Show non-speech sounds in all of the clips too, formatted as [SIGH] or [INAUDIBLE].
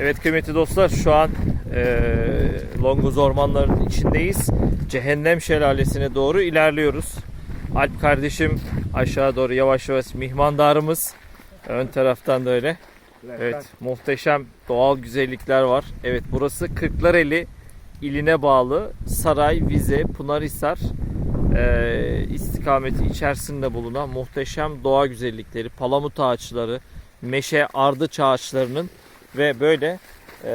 Evet kıymetli dostlar şu an eee Longoz ormanlarının içindeyiz. Cehennem şelalesine doğru ilerliyoruz. Alp kardeşim aşağı doğru yavaş yavaş mihmandarımız. Ön taraftan da öyle. Evet muhteşem doğal güzellikler var. Evet burası Kırklareli iline bağlı Saray, Vize, Pınarhisar eee istikameti içerisinde bulunan muhteşem doğa güzellikleri, palamut ağaçları, meşe ardıç ağaçlarının ve böyle eee,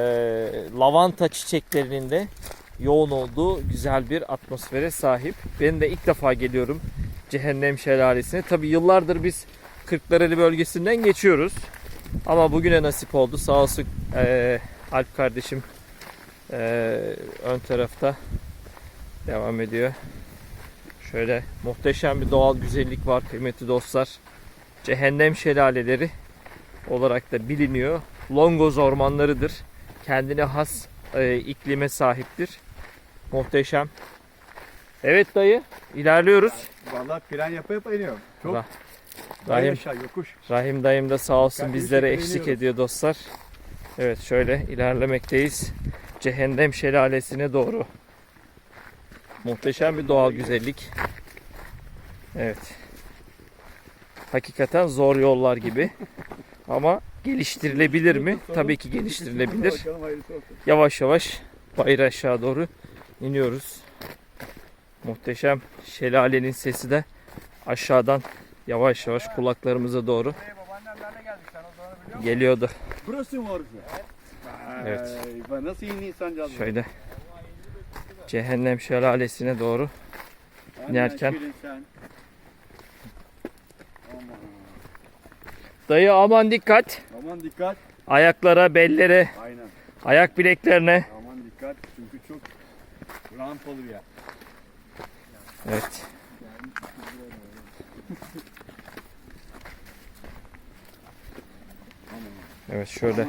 lavanta çiçeklerinin de yoğun olduğu güzel bir atmosfere sahip. Ben de ilk defa geliyorum Cehennem Şelalesi'ne. Tabi yıllardır biz Kırklareli bölgesinden geçiyoruz. Ama bugüne nasip oldu. Sağ olsun eee, Alp kardeşim eee, ön tarafta devam ediyor. Şöyle muhteşem bir doğal güzellik var kıymetli dostlar. Cehennem şelaleleri olarak da biliniyor. Longoz ormanlarıdır. Kendine has e, iklime sahiptir. Muhteşem. Evet dayı ilerliyoruz. Vallahi fren yapa yapa iniyor. Çok Ra- Rahim, aşağı yokuş. Rahim dayım da sağ olsun bizlere eşlik iniyoruz. ediyor dostlar. Evet şöyle ilerlemekteyiz. Cehennem şelalesine doğru. Muhteşem bir doğal güzellik. Evet. Hakikaten zor yollar gibi. Ama geliştirilebilir mi? Tabii ki geliştirilebilir. Yavaş yavaş bayır aşağı doğru iniyoruz. Muhteşem şelalenin sesi de aşağıdan yavaş yavaş kulaklarımıza doğru geliyordu. Burası mı orası? Evet. Nasıl iyi insan. Şöyle cehennem şelalesine doğru inerken. dayı aman dikkat Aman dikkat. ayaklara bellere Aynen. ayak bileklerine Aman dikkat. Çünkü çok rampalı bir yer. evet evet şöyle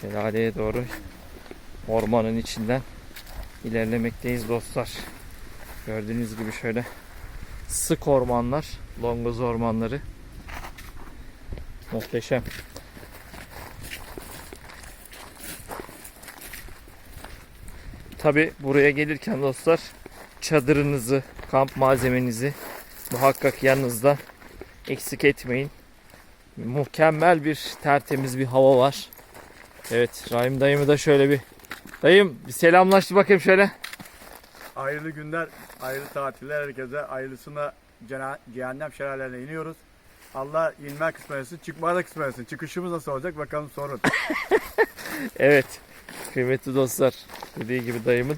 şelaleye doğru ormanın içinden ilerlemekteyiz dostlar. Gördüğünüz gibi şöyle sık ormanlar, longoz ormanları. Muhteşem. Tabi buraya gelirken dostlar çadırınızı, kamp malzemenizi muhakkak yanınızda eksik etmeyin. Mükemmel bir tertemiz bir hava var. Evet Rahim dayımı da şöyle bir Dayım bir selamlaştı bakayım şöyle. Hayırlı günler, hayırlı tatiller herkese. Hayırlısına cehennem şelalelerine iniyoruz. Allah inme kısmet etsin, çıkma da kısmet etsin. Çıkışımız nasıl olacak bakalım sorun. [LAUGHS] Evet kıymetli dostlar dediği gibi dayımın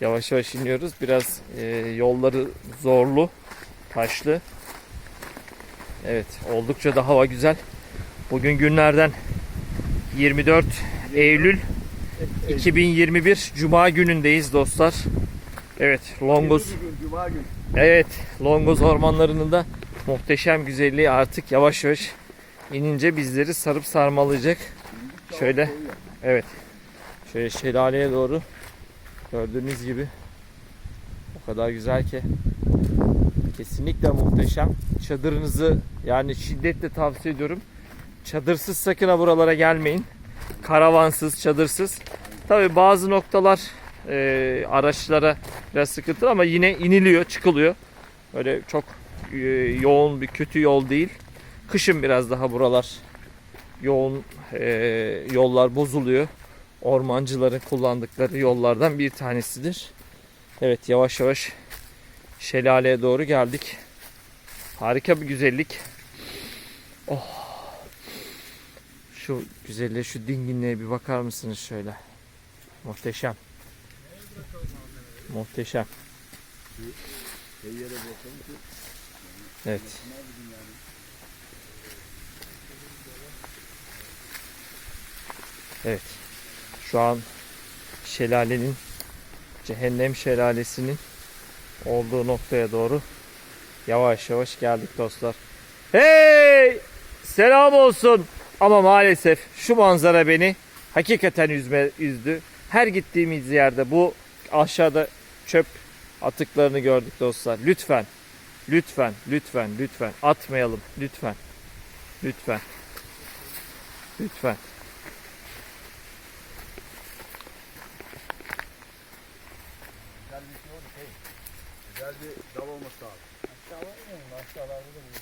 yavaş yavaş iniyoruz. Biraz e, yolları zorlu, taşlı. Evet oldukça da hava güzel. Bugün günlerden 24 Eylül 2021 Cuma günündeyiz dostlar. Evet Longoz. Evet, Longoz ormanlarının da muhteşem güzelliği artık yavaş yavaş inince bizleri sarıp sarmalayacak. Şöyle. Evet. Şöyle şelaleye doğru gördüğünüz gibi o kadar güzel ki kesinlikle muhteşem. Çadırınızı yani şiddetle tavsiye ediyorum. Çadırsız sakın ha buralara gelmeyin. Karavansız, çadırsız. Tabi bazı noktalar e, araçlara biraz sıkıntılı ama yine iniliyor, çıkılıyor. Öyle çok e, yoğun bir kötü yol değil. Kışın biraz daha buralar yoğun e, yollar bozuluyor. Ormancıların kullandıkları yollardan bir tanesidir. Evet yavaş yavaş şelaleye doğru geldik. Harika bir güzellik. Oh. Şu güzelliğe, şu dinginliğe bir bakar mısınız şöyle? Muhteşem. Muhteşem. Evet. Evet. Şu an şelalenin cehennem şelalesinin olduğu noktaya doğru yavaş yavaş geldik dostlar. Hey! Selam olsun. Ama maalesef şu manzara beni hakikaten üzme, üzdü. Her gittiğimiz yerde bu aşağıda çöp atıklarını gördük dostlar. Lütfen, lütfen, lütfen, lütfen atmayalım. Lütfen, lütfen, lütfen.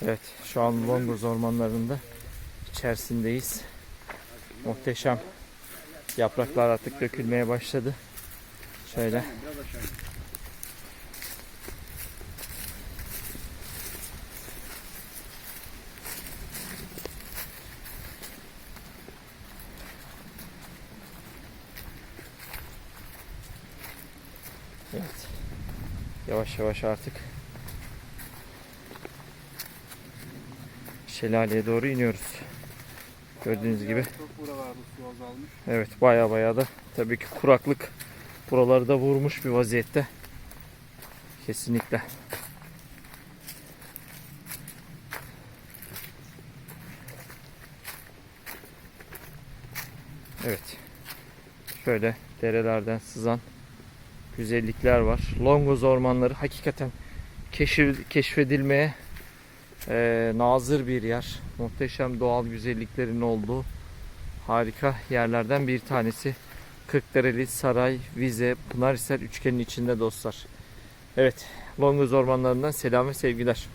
Evet şu an Longoz ormanlarında içerisindeyiz. Muhteşem. Yapraklar artık dökülmeye başladı. Şöyle. Yavaş yavaş artık şelaleye doğru iniyoruz. Gördüğünüz gibi. Evet baya baya da tabii ki kuraklık buraları da vurmuş bir vaziyette. Kesinlikle. Evet. Şöyle derelerden sızan güzellikler var. Longoz ormanları hakikaten keşif, keşfedilmeye eee, nazır bir yer. Muhteşem doğal güzelliklerin olduğu harika yerlerden bir tanesi. Kırklareli, Saray, Vize, Pınarhisar üçgenin içinde dostlar. Evet, Longoz ormanlarından selam ve sevgiler.